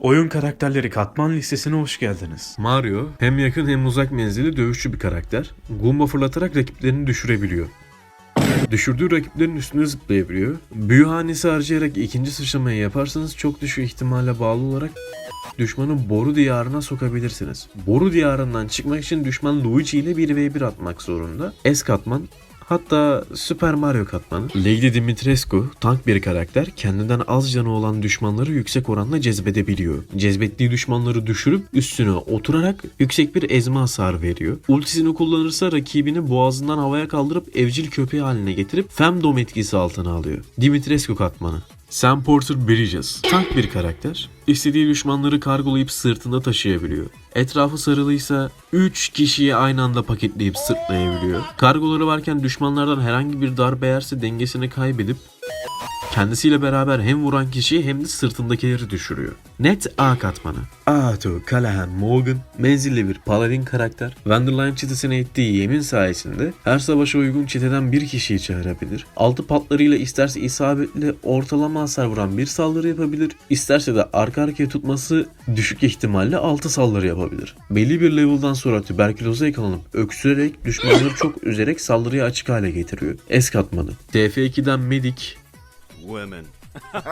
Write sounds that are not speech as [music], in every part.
Oyun karakterleri katman listesine hoş geldiniz. Mario hem yakın hem uzak menzilli dövüşçü bir karakter. Goomba fırlatarak rakiplerini düşürebiliyor. Düşürdüğü rakiplerin üstüne zıplayabiliyor. Büyü hanesi harcayarak ikinci sıçramayı yaparsanız çok düşük ihtimale bağlı olarak düşmanı Boru diyarına sokabilirsiniz. Boru diyarından çıkmak için düşman Luigi ile 1v1 atmak zorunda. S katman Hatta Super Mario katmanı. Lady Dimitrescu tank bir karakter kendinden az canı olan düşmanları yüksek oranla cezbedebiliyor. Cezbettiği düşmanları düşürüp üstüne oturarak yüksek bir ezme hasar veriyor. Ultisini kullanırsa rakibini boğazından havaya kaldırıp evcil köpeği haline getirip Femdom etkisi altına alıyor. Dimitrescu katmanı. Sam Porter Bridges. Tank bir karakter. İstediği düşmanları kargolayıp sırtında taşıyabiliyor. Etrafı sarılıysa 3 kişiyi aynı anda paketleyip sırtlayabiliyor. Kargoları varken düşmanlardan herhangi bir darbe yerse dengesini kaybedip kendisiyle beraber hem vuran kişiyi hem de sırtındakileri düşürüyor. Net A katmanı. Arthur Callahan Morgan menzilli bir paladin karakter. Wonderland çetesine ettiği yemin sayesinde her savaşa uygun çeteden bir kişiyi çağırabilir. Altı patlarıyla isterse isabetli ortalama hasar vuran bir saldırı yapabilir. İsterse de arka arkaya tutması düşük ihtimalle altı saldırı yapabilir. Belli bir level'dan sonra tüberküloza yakalanıp öksürerek düşmanları çok üzerek saldırıya açık hale getiriyor. S katmanı. TF2'den Medic, Women. [laughs]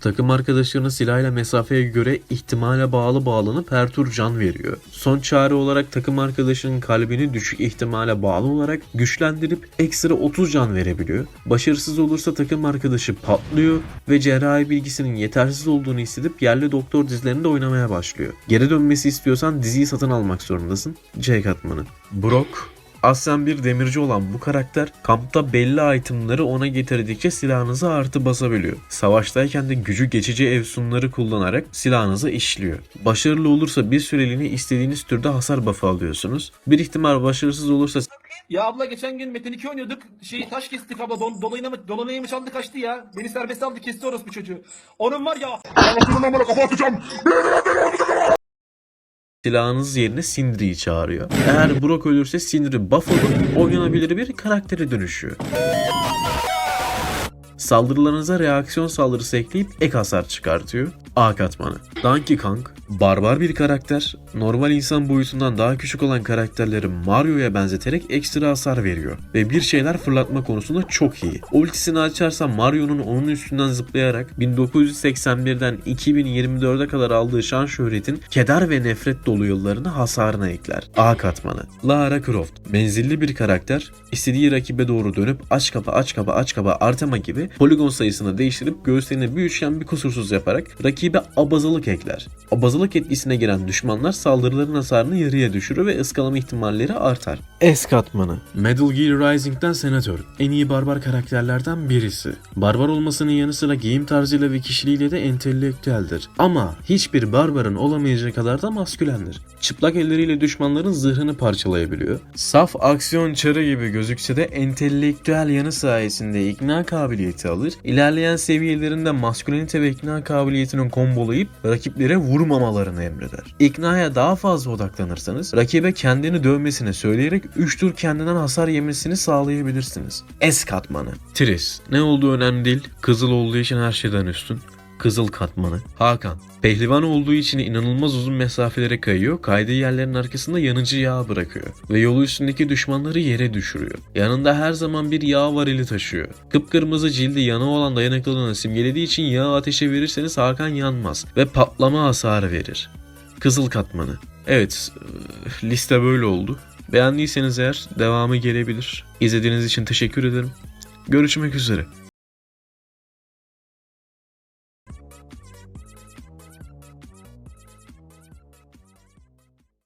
Takım arkadaşlarının silahıyla mesafeye göre ihtimale bağlı bağlanıp her tur can veriyor. Son çare olarak takım arkadaşının kalbini düşük ihtimale bağlı olarak güçlendirip ekstra 30 can verebiliyor. Başarısız olursa takım arkadaşı patlıyor ve cerrahi bilgisinin yetersiz olduğunu hissedip yerli doktor dizilerinde oynamaya başlıyor. Geri dönmesi istiyorsan diziyi satın almak zorundasın. C katmanı. Brock Aslen bir demirci olan bu karakter kampta belli itemları ona getirdikçe silahınıza artı basabiliyor. Savaştayken de gücü geçici evsunları kullanarak silahınıza işliyor. Başarılı olursa bir süreliğine istediğiniz türde hasar buff'ı alıyorsunuz. Bir ihtimal başarısız olursa Ya abla geçen gün Metin 2 oynuyorduk. Şey taş kestik abla. Don, dolayına mı, dolanayı mı çaldı kaçtı ya. Beni serbest aldı kesti orospu çocuğu. Onun var ya. Silahınız yerine Sindri'yi çağırıyor. Eğer Brock ölürse Sindri buff olup oynanabilir bir karaktere dönüşüyor. Saldırılarınıza reaksiyon saldırısı ekleyip ek hasar çıkartıyor. A katmanı. Donkey Kong, barbar bir karakter. Normal insan boyutundan daha küçük olan karakterleri Mario'ya benzeterek ekstra hasar veriyor. Ve bir şeyler fırlatma konusunda çok iyi. Ultisini açarsa Mario'nun onun üstünden zıplayarak 1981'den 2024'e kadar aldığı şan şöhretin keder ve nefret dolu yıllarını hasarına ekler. A katmanı. Lara Croft. Menzilli bir karakter. istediği rakibe doğru dönüp aç kapa aç kapa aç kapa Artema gibi poligon sayısını değiştirip göğüslerini bir üçgen bir kusursuz yaparak rakibe abazalık ekler. Abazalık etkisine giren düşmanlar saldırıların hasarını yarıya düşürür ve ıskalama ihtimalleri artar. S katmanı. Metal Gear Rising'den senatör. En iyi barbar karakterlerden birisi. Barbar olmasının yanı sıra giyim tarzıyla ve kişiliğiyle de entelektüeldir. Ama hiçbir barbarın olamayacağı kadar da maskülendir. Çıplak elleriyle düşmanların zırhını parçalayabiliyor. Saf aksiyon çarı gibi gözükse de entelektüel yanı sayesinde ikna kabiliyeti alır. İlerleyen seviyelerinde maskülenite ve ikna kabiliyetini kombolayıp rakiplere vurmamalarını emreder. İknaya daha fazla odaklanırsanız rakibe kendini dövmesini söyleyerek 3 tur kendinden hasar yemesini sağlayabilirsiniz. S katmanı. Tris. Ne olduğu önemli değil. Kızıl olduğu için her şeyden üstün. Kızıl katmanı. Hakan. Pehlivan olduğu için inanılmaz uzun mesafelere kayıyor, kaydığı yerlerin arkasında yanıcı yağ bırakıyor ve yolu üstündeki düşmanları yere düşürüyor. Yanında her zaman bir yağ varili taşıyor. Kıpkırmızı cildi yana olan dayanıklılığını simgelediği için yağı ateşe verirseniz Hakan yanmaz ve patlama hasarı verir. Kızıl katmanı. Evet, liste böyle oldu. Beğendiyseniz eğer devamı gelebilir. İzlediğiniz için teşekkür ederim. Görüşmek üzere.